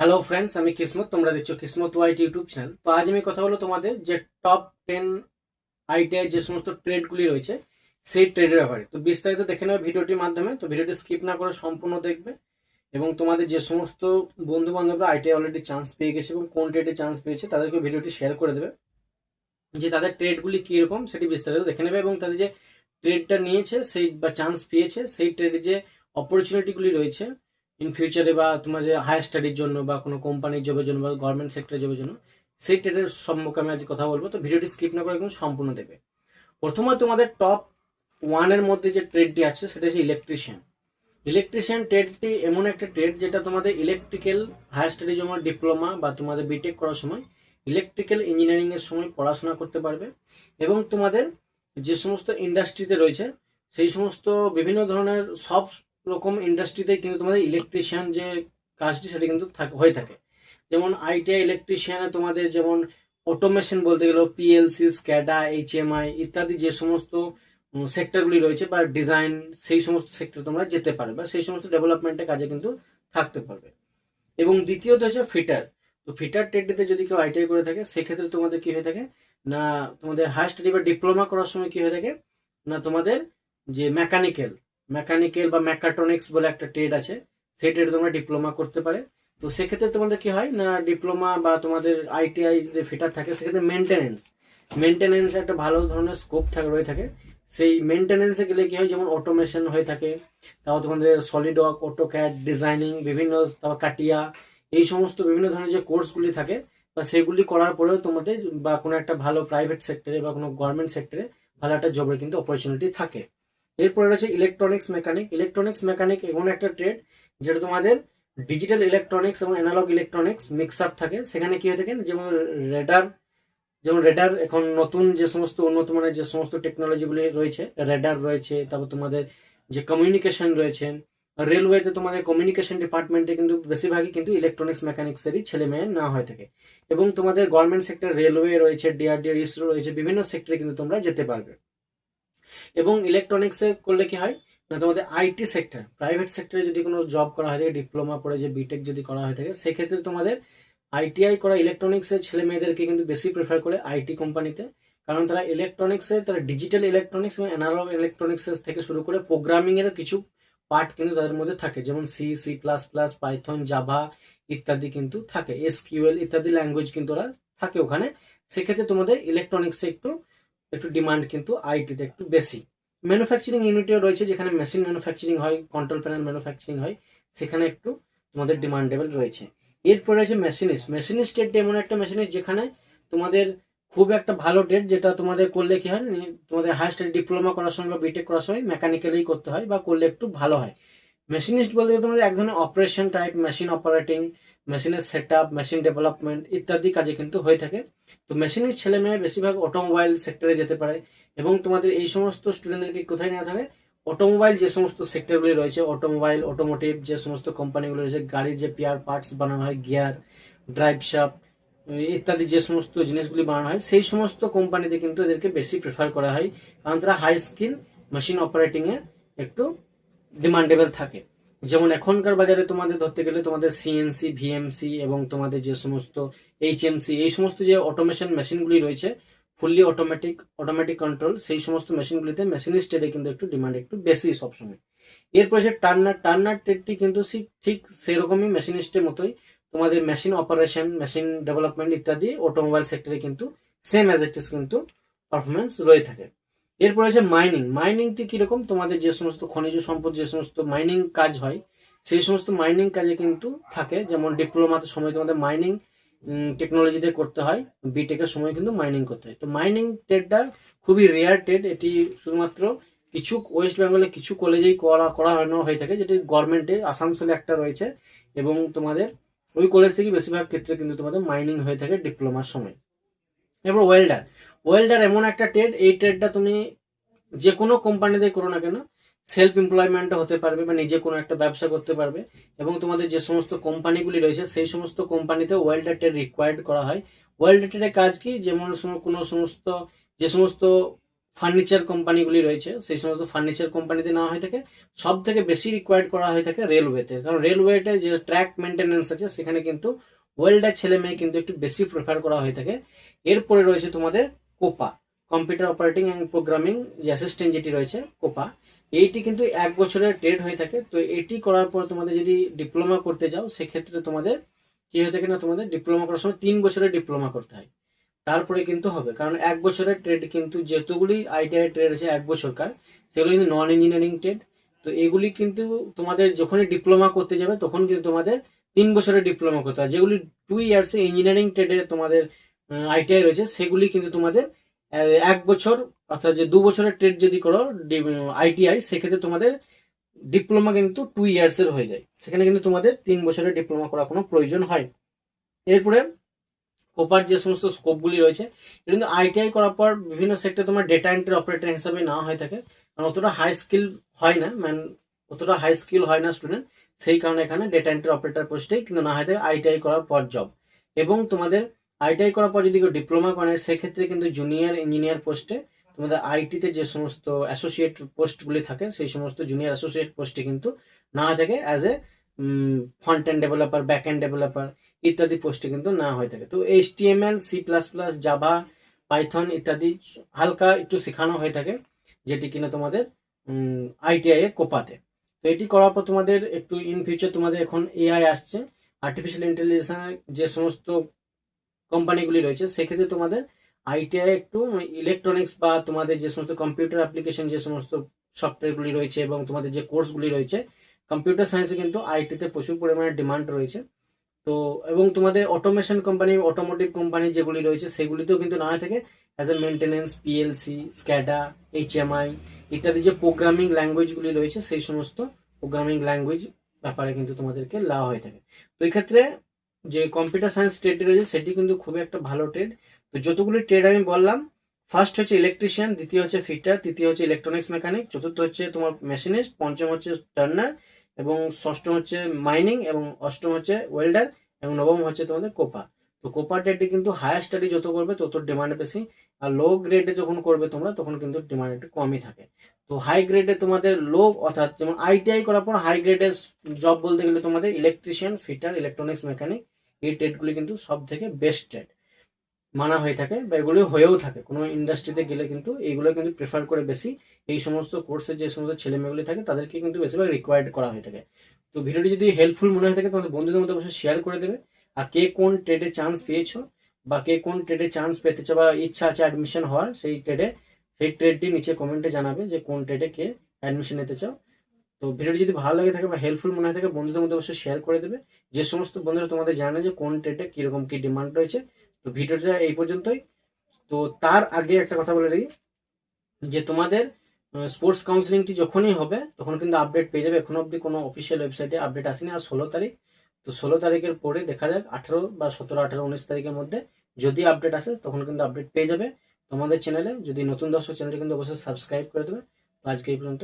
Hello friends আমি কিসমত, তোমরা দেখছ কিসমত ওয়াইট ইউটিউব চ্যানেল তো আজ আমি কথা বলো তোমাদের যে টপ টেন আইটিআই যে সমস্ত ট্রেডগুলি রয়েছে, সেই ট্রেডের ব্যাপারে। তো বিস্তারিত দেখে নেবে ভিডিওটির মাধ্যমে, তো ভিডিওটি স্কিপ না করে সম্পূর্ণ দেখবে এবং তোমাদের যে সমস্ত বন্ধু বান্ধবরা আইটিআই অলরেডি চান্স পেয়ে গেছে এবং কোন ট্রেডে চান্স পেয়েছে তাদেরকে ভিডিওটি শেয়ার করে দেবে। যে তাদের ট্রেডগুলি কীরকম সেটি বিস্তারিত দেখে নেবে এবং তাদের যে ট্রেডটা নিয়েছে, সেই বা চান্স পেয়েছে, সেই ট্রেডে যে অপরচুনিটিগুলি রয়েছে ইন ফিউচারে বা তোমার যে হায়ার স্টাডির জন্য বা কোনো কোম্পানির জবের জন্য বা গভর্নমেন্ট সেক্টরের জবের জন্য, সেই ট্রেডের সম্পর্কে আমি আজ কথা বলব। তো ভিডিওটি স্কিপ না করে একদম সম্পূর্ণ দেবে প্রথমে তোমাদের টপ ওয়ানের মধ্যে যে ট্রেডটি আছে, সেটা হচ্ছে ইলেকট্রিশিয়ান ইলেকট্রিশিয়ান ট্রেডটি এমন একটা ট্রেড যেটা তোমাদের ইলেকট্রিক্যাল হায়ার স্টাডির জন্য ডিপ্লোমা বা তোমাদের বিটেক করার সময় ইলেকট্রিক্যাল ইঞ্জিনিয়ারিং এর সময় পড়াশোনা করতে পারবে এবং তোমাদের যে সমস্ত ইন্ডাস্ট্রিতে রয়েছে, সেই সমস্ত বিভিন্ন ধরনের সব রকম ইন্ডাস্ট্রিতে কিন্তু তোমাদের ইলেকট্রিশিয়ান যে কাজটি সেটা কিন্তু হয়ে থাকে। যেমন আইটিআই ইলেকট্রিশিয়ানে তোমাদের যেমন অটোমেশন বলতে গেলে পিএলসি স্ক্যাডা এইচএমআই ইত্যাদি যে সমস্ত সেক্টরগুলি রয়েছে বা ডিজাইন সেই সমস্ত সেক্টর তোমরা যেতে পারবে বা সেই সমস্ত ডেভেলপমেন্টের কাজে কিন্তু থাকতে পারবে। এবং দ্বিতীয়ত হচ্ছে ফিটার তো ফিটার ট্রেডটিতে যদি কেউ আইটিআই করে থাকে, সেক্ষেত্রে তোমাদের কি হয়ে থাকে? না তোমাদের হায়ার স্টাডি বা ডিপ্লোমা করার সময় কি হয়ে থাকে? না তোমাদের যে মেকানিক্যাল মেকানিক্যাল বা মেকাট্রনিক্স বলে একটা ট্রেড আছে। সেই ট্রেড তোমরা ডিপ্লোমা করতে পারে। তো সেক্ষেত্রে তোমাদের কি হয়? না ডিপ্লোমা বা তোমাদের আইটিআই যে ফিটার থাকে, সেক্ষেত্রে মেনটেনেন্স মেনটেনেন্স একটা ভালো ধরনের স্কোপ থাকে, রয়ে থাকে। সেই মেনটেনেন্সে গেলে কি হয়? যেমন অটোমেশন হয়ে থাকে, তারপর তোমাদের solid work auto CAD designing বিভিন্ন তারপর কাটিয়া এই সমস্ত বিভিন্ন ধরনের যে কোর্সগুলি থাকে, বা সেগুলি করার পরেও তোমাদের বা কোনো একটা ভালো প্রাইভেট সেক্টরে বা কোনো গভর্নমেন্ট সেক্টরে ভালো একটা জবের কিন্তু অপরচুনিটি থাকে। এরপরে রয়েছে ইলেকট্রনিক্স মেকানিক ইলেকট্রনিক্স মেকানিক এমন একটা ট্রেড যেটা তোমাদের ডিজিটাল ইলেকট্রনিক্স এবং অ্যানালগ ইলেকট্রনিক্স মিক্স আপ থাকে। সেখানে কি হয়ে থাকে যেমন রেডার যেমন রেডার এখন নতুন যে সমস্ত উন্নত মানের যে সমস্ত টেকনোলজিগুলি রয়েছে রেডার রয়েছে, তারপর তোমাদের যে কমিউনিকেশন রয়েছে রেলওয়েতে তোমাদের কমিউনিকেশন ডিপার্টমেন্টে কিন্তু বেশিরভাগই কিন্তু ইলেকট্রনিক্স মেকানিক্সেরই ছেলে মেয়ে না হয়ে থাকে। এবং তোমাদের গভর্নমেন্ট সেক্টর রেলওয়ে রয়েছে ডিআরডিও ইসরো রয়েছে, বিভিন্ন সেক্টরে কিন্তু তোমরা যেতে পারবে। এবং ইলেকট্রনিক্সে করলে কি হয়? না, তোমাদের আইটি সেক্টর প্রাইভেট সেক্টরে যদি কোনো জব করা হয় থাকে ডিপ্লোমা পড়ে যে বিটেক যদি করা হয়ে থাকে, সেক্ষেত্রে তোমাদের আইটিআই করা ইলেকট্রনিক্সের ছেলে মেয়েদেরকে কিন্তু বেশি প্রেফার করে আইটি কোম্পানিতে কারণ তারা ইলেকট্রনিক্সের তারা ডিজিটাল ইলেকট্রনিক্স এবং অ্যানালগ ইলেকট্রনিক্স থেকে শুরু করে প্রোগ্রামিং এর কিছু পার্ট কিন্তু তাদের মধ্যে থাকে। যেমন C C plus plus Python Java ইত্যাদি কিন্তু থাকে। এসকিউএল ইত্যাদি ল্যাঙ্গুয়েজ কিন্তু ওরা থাকে ওখানে। সেক্ষেত্রে তোমাদের ইলেকট্রনিক্সে একটু একটু ডিমান্ড কিন্তু আইটিতে একটু বেশি। ম্যানুফ্যাকচারিং ইউনিটও রয়েছে যেখানে মেশিন ম্যানুফ্যাকচারিং হয় কন্ট্রোল প্যানেল ম্যানুফ্যাকচারিং হয়, সেখানে একটু তোমাদের ডিমান্ডেবল রয়েছে। এরপরে রয়েছে মেশিনিস্ট মেশিনিস্ট ডেট এমন একটা মেশিনিস্ট যেখানে তোমাদের খুব একটা ভালো ডেট যেটা তোমাদের করলে কি হয়, তোমাদের হায়ার স্টাডি ডিপ্লোমা করার সময় বা বিটেক করার সময় মেকানিক্যালি করতে হয় বা করলে একটু ভালো হয়। মেশিনিস্ট বলতে গেলে তোমাদের এক ধরনের অপারেশন টাইপ মেশিন অপারেটিং মেশিনের সেট আপ মেশিন ডেভেলপমেন্ট ইত্যাদি কাজে কিন্তু হয়ে থাকে। তো মেশিনিস্ট ছেলে মেয়ে বেশিরভাগ অটোমোবাইল সেক্টরে যেতে পারে এবং তোমাদের এই সমস্ত স্টুডেন্টদেরকে কোথায় নেওয়া থাকে অটোমোবাইল যে সমস্ত সেক্টরগুলি রয়েছে অটোমোবাইল অটোমোটিভ যে সমস্ত কোম্পানিগুলো রয়েছে, গাড়ির যে পিয়ার পার্টস বানানো হয় গিয়ার ড্রাইভ শাফট ইত্যাদি যে সমস্ত জিনিসগুলি বানানো হয়, সেই সমস্ত কোম্পানিতে কিন্তু এদেরকে বেশি প্রেফার করা হয়। কারণ তারা হাই স্কিল মেশিন অপারেটিংয়ে একটু ডিমান্ডেবল থাকে। যেমন এখনকার বাজারে তোমাদের ধরতে গেলে তোমাদের সিএনসি ভিএমসি এবং তোমাদের যে সমস্ত এইচএমসি এই সমস্ত যে অটোমেশন মেশিনগুলি রয়েছে ফুললি অটোমেটিক অটোমেটিক কন্ট্রোল সেই সমস্ত মেশিনগুলিতে মেশিনিস্টেডে কিন্তু একটু ডিমান্ড একটু বেশি সবসময়। এরপর যে টার্নার টার্নার ট্রেডটি কিন্তু ঠিক সেরকমই মেশিনিস্টের মতোই তোমাদের মেশিন অপারেশন মেশিন ডেভেলপমেন্ট ইত্যাদি অটোমোবাইল সেক্টরে কিন্তু সেম অ্যাজ ইট ইস কিন্তু পারফরমেন্স রয়ে থাকে। এরপর আছে মাইনিং মাইনিংটি কীরকম? তোমাদের যে সমস্ত খনিজ সম্পদ, যে সমস্ত মাইনিং কাজ হয়, সেই সমস্ত মাইনিং কাজে কিন্তু থাকে। যেমন ডিপ্লোমাতে সময় তোমাদের মাইনিং টেকনোলজিতে করতে হয়। বিটেকের সময় কিন্তু মাইনিং করতে হয়। তো মাইনিং ট্রেডটা খুবই রেয়ার ট্রেড এটি শুধুমাত্র কিছু ওয়েস্ট বেঙ্গলে কিছু কলেজেই করা করা হয়ে থাকে, যেটি গভর্নমেন্টে আসানসোলে একটা রয়েছে। এবং তোমাদের ওই কলেজ থেকে বেশিরভাগ ক্ষেত্রে কিন্তু তোমাদের মাইনিং হয়ে থাকে ডিপ্লোমার সময়। এবার ওয়েল্ডার ওয়েল্ডার এমন একটা ট্রেড এই ট্রেডটা তুমি যে কোনো কোম্পানিতে করো না কেন সেলফ এমপ্লয়মেন্ট হতে পারবে বা নিজে কোনো একটা ব্যবসা করতে পারবে এবং তোমাদের যে সমস্ত কোম্পানিগুলি রয়েছে, সেই সমস্ত কোম্পানিতে ওয়েল্ডার ট্রেড রিকোয়ার্ড করা হয়। ওয়েল্ডার ট্রেডের কাজ কি? যেমন কোনো সমস্ত, যে সমস্ত ফার্নিচার কোম্পানিগুলি রয়েছে, সেই সমস্ত ফার্নিচার কোম্পানিতে নেওয়া হয়ে থাকে। সব থেকে বেশি রিকোয়ার্ড করা হয়ে থাকে রেলওয়েতে কারণ রেলওয়েতে যে ট্র্যাক মেনটেন্যান্স আছে, সেখানে কিন্তু ওয়েল্ডার ছেলে মেয়ে কিন্তু একটু বেশি প্রেফার করা হয়ে থাকে। এরপরে রয়েছে তোমাদের COPA. Computer operating and programming যে অ্যাসিস্ট্যান্ট যেটি রয়েছে, কোপা। এইটি কিন্তু এক বছরের ট্রেড হয়ে থাকে। তো এটি করার পর তোমাদের যদি ডিপ্লোমা করতে যাও, সেক্ষেত্রে তোমাদের কি হয়ে থাকে না, তোমাদের ডিপ্লোমা করার সময় তিন বছরের ডিপ্লোমা করতে হয়। তারপরে কিন্তু হবে, কারণ এক বছরের ট্রেড কিন্তু যতগুলি আইটিআই ট্রেড আছে এক বছরকার, সেগুলো কিন্তু নন ইঞ্জিনিয়ারিং ট্রেড তো এগুলি কিন্তু তোমাদের যখনই ডিপ্লোমা করতে যাবে, তখন কিন্তু তোমাদের তিন বছরের ডিপ্লোমা করতে হয় যেগুলি টু ইয়ার্সে ইঞ্জিনিয়ারিং ট্রেডে তোমাদের আইটিআই রয়েছে, সেগুলি কিন্তু তোমাদের এক বছর, অর্থাৎ যে দু বছরের ট্রেড যদি করো আইটিআই সেক্ষেত্রে তোমাদের ডিপ্লোমা কিন্তু টু ইয়ার্সের হয়ে যায়। সেখানে কিন্তু তোমাদের তিন বছরের ডিপ্লোমা করার কোনো প্রয়োজন হয় এরপরে কোপার যে সমস্ত স্কোপগুলি রয়েছে কিন্তু আইটিআই করার পর বিভিন্ন সেক্টরে তোমার ডেটা এন্ট্রি অপারেটর হিসাবে নেওয়া হয়ে থাকে। কারণ অতটা হাই স্কিল হয় না ম্যান অতটা হাই স্কিল হয় না স্টুডেন্ট সেই কারণে এখানে ডেটা এন্ট্রি অপারেটর পোস্টেই কিন্তু না হয় আইটিআই করার পর জব এবং তোমাদের আইটিআই করার পর যদি কেউ ডিপ্লোমা করে, সেক্ষেত্রে কিন্তু জুনিয়র ইঞ্জিনিয়ার পোস্টে তোমাদের আইটিতে যে সমস্ত অ্যাসোসিয়েট পোস্টগুলি থাকে, সেই সমস্ত জুনিয়র অ্যাসোসিয়েট পোস্টে কিন্তু না থাকে as a front end developer back end developer ইত্যাদি পোস্টে কিন্তু না হয়ে থাকে। তো H T M L C plus plus Java Python ইত্যাদি হালকা একটু শেখানো হয়ে থাকে, যেটি কিনা তোমাদের আইটিআই এ কোপাতে। এটি করার পর তোমাদের একটু ইন ফিউচার তোমাদের এখন এআই আসছে। আর্টিফিশিয়াল ইন্টেলিজেন্সের যে সমস্ত কোম্পানিগুলি রয়েছে, সেক্ষেত্রে তোমাদের আইটিআই একটু ইলেকট্রনিক্স বা তোমাদের যে সমস্ত কম্পিউটার অ্যাপ্লিকেশন যে সমস্ত সফটওয়্যারগুলি রয়েছে এবং তোমাদের যে কোর্সগুলি রয়েছে কম্পিউটার সায়েন্সে কিন্তু আইটিতে প্রচুর পরিমাণে ডিমান্ড রয়েছে। তো, এবং তোমাদের অটোমেশন কোম্পানি অটোমোটিভ কোম্পানি যেগুলি রয়েছে, সেগুলিতেও কিন্তু না হয়ে থাকে as a maintenance PLC SCADA HMI ইত্যাদি যে প্রোগ্রামিং ল্যাঙ্গুয়েজগুলি রয়েছে, সেই সমস্ত প্রোগ্রামিং ল্যাঙ্গুয়েজ ব্যাপারে কিন্তু তোমাদেরকে লাওয়া হয়ে থাকে। তো এই ক্ষেত্রে যে কম্পিউটার সায়েন্স ট্রেডটি রয়েছে, সেটি কিন্তু খুবই একটা ভালো ট্রেড তো যতগুলি ট্রেড আমি বললাম ফার্স্ট হচ্ছে ইলেকট্রিশিয়ান দ্বিতীয় হচ্ছে ফিটার তৃতীয় হচ্ছে ইলেকট্রনিক্স মেকানিক চতুর্থ হচ্ছে তোমার মেশিনিস্ট পঞ্চম হচ্ছে টার্নার এবং ষষ্ঠম হচ্ছে মাইনিং এবং অষ্টম হচ্ছে ওয়েল্ডার এবং নবম হচ্ছে তোমাদের কোপা তো কোপা ট্রেডে কিন্তু হায়ার স্টাডি যত করবে, তত ডিমান্ড বেশি। আর লো গ্রেডে যখন করবে তোমরা, তখন কিন্তু ডিমান্ড একটু কমই থাকে। তো হাই গ্রেডে তোমাদের লো অর্থাৎ যেমন আইটিআই করার পর হাই গ্রেডের জব বলতে গেলে তোমাদের ইলেকট্রিশিয়ান ফিটার ইলেকট্রনিক্স মেকানিক এই ট্রেডগুলি কিন্তু সব থেকে বেস্ট ট্রেড মানা হয়ে থাকে বা এগুলো হয়েও থাকে। কোনো ইন্ডাস্ট্রিতে গেলে কিন্তু এইগুলো কিন্তু প্রেফার করে বেশি এই সমস্ত কোর্সে যে সমস্ত ছেলে মেয়েগুলি থাকে, তাদেরকে কিন্তু বেশিরভাগ রিকোয়ার্ড করা হয়ে থাকে। তো ভিডিওটি যদি হেল্পফুল মনে হয়ে থাকে তোমাদের বন্ধুদের মধ্যে অবশ্যই শেয়ার করে দেবে। আর কে কোন ট্রেডে চান্স পেয়েছ বা কে কোন ট্রেডে চান্স পেতে চাও বা ইচ্ছা আছে অ্যাডমিশন হওয়ার, সেই ট্রেডে সেই ট্রেডটি নিচে কমেন্টে জানাবে যে কোন ট্রেডে কে অ্যাডমিশন নিতে চাও। তো ভিডিওটি যদি ভালো লাগে থাকে বা হেল্পফুল মনে হয় থাকে, বন্ধুদের মধ্যে অবশ্যই শেয়ার করে দেবে। যে সমস্ত বন্ধুরা তোমাদের জানে যে কোন ট্রেডে কীরকম কি ডিমান্ড রয়েছে তো ভিডিওটা এই পর্যন্তই। তো তার আগে একটা কথা বলে রাখি, যে তোমাদের স্পোর্টস কাউন্সিলিংটি যখনই হবে, তখন কিন্তু আপডেট পেয়ে যাবে। এখনও অবধি কোনো অফিসিয়াল ওয়েবসাইটে আপডেট আসেনি। আর ষোলো তারিখ, তো ষোলো তারিখের পরে দেখা যাক, আঠেরো বা সতেরো, আঠেরো, উনিশ তারিখের মধ্যে যদি আপডেট আসে, তখন কিন্তু আপডেট পেয়ে যাবে। তোমাদের চ্যানেলে যদি নতুন দর্শক চ্যানেলটি কিন্তু অবশ্যই সাবস্ক্রাইব করে দেবে। আজকে এই পর্যন্ত